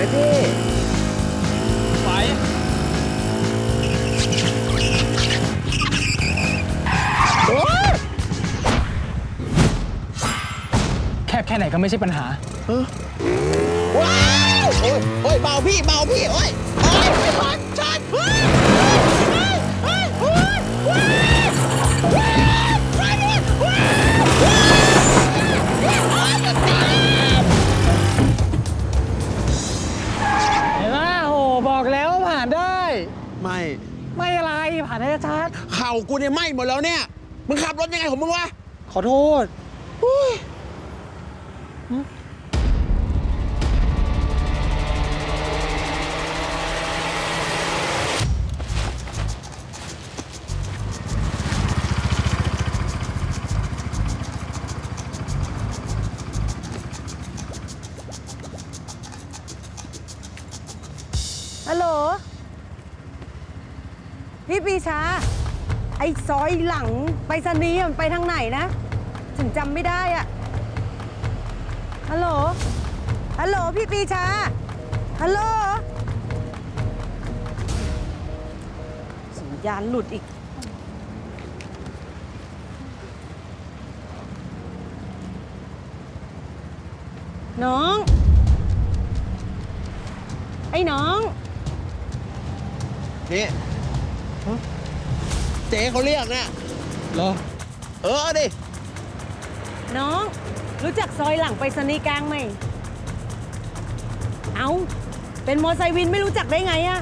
นะเจ้ไหวแคบแค่ไหนก็ไม่ใช่ปัญหา ว้าวโอ้ยโอ้ยเบาพี่เบาพี่โอ้ยโอ้ย ไม่ ไม่อะไรผ่านได้ชัดเข่ากูเนี่ยไหม้หมดแล้วเนี่ย มึงขับรถยังไงของมึงวะ ขอโทษฮัลโหล พี่ปีชา ไอ้ซอยหลังไปสนีย์มันไปทางไหนนะ ถึงจำไม่ได้อะฮัลโหลฮัลโหลพี่ปีชาฮัลโหลสัญญาณหลุดอีก น้อง ไอ้น้อง นี่ เจ๊เขาเรียกเนี่ยเหรอ เออดิ น้อง รู้จักซอยหลังไปสนีย์กลางไหม เอาเป็นมอไซค์วินไม่รู้จักได้ไงอะ